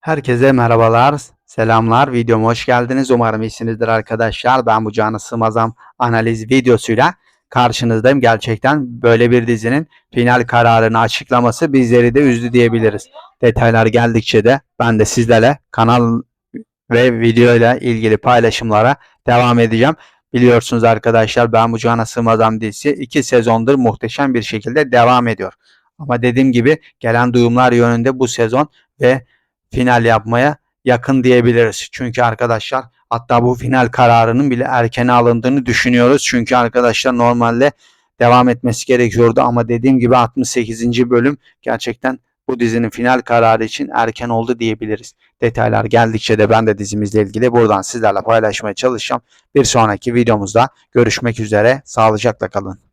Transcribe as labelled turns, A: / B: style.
A: Herkese merhabalar, selamlar. Videoma hoş geldiniz. Umarım iyisinizdir arkadaşlar. Ben bu Canı Sığmazam analiz videosuyla karşınızdayım. Gerçekten böyle bir dizinin final kararını açıklaması bizleri de üzdü diyebiliriz. Detaylar geldikçe de ben de sizlerle kanal ve video ile ilgili paylaşımlara devam edeceğim. Biliyorsunuz arkadaşlar ben bu Cana Sığmazam dizisi 2 sezondur muhteşem bir şekilde devam ediyor. Ama dediğim gibi gelen duyumlar yönünde bu sezon ve final yapmaya yakın diyebiliriz. Çünkü arkadaşlar hatta bu final kararının bile erkene alındığını düşünüyoruz. Çünkü arkadaşlar normalde devam etmesi gerekiyordu ama dediğim gibi 68. bölüm gerçekten bu dizinin final kararı için erken oldu diyebiliriz. Detaylar geldikçe de ben de dizimizle ilgili buradan sizlerle paylaşmaya çalışacağım. Bir sonraki videomuzda görüşmek üzere. Sağlıcakla kalın.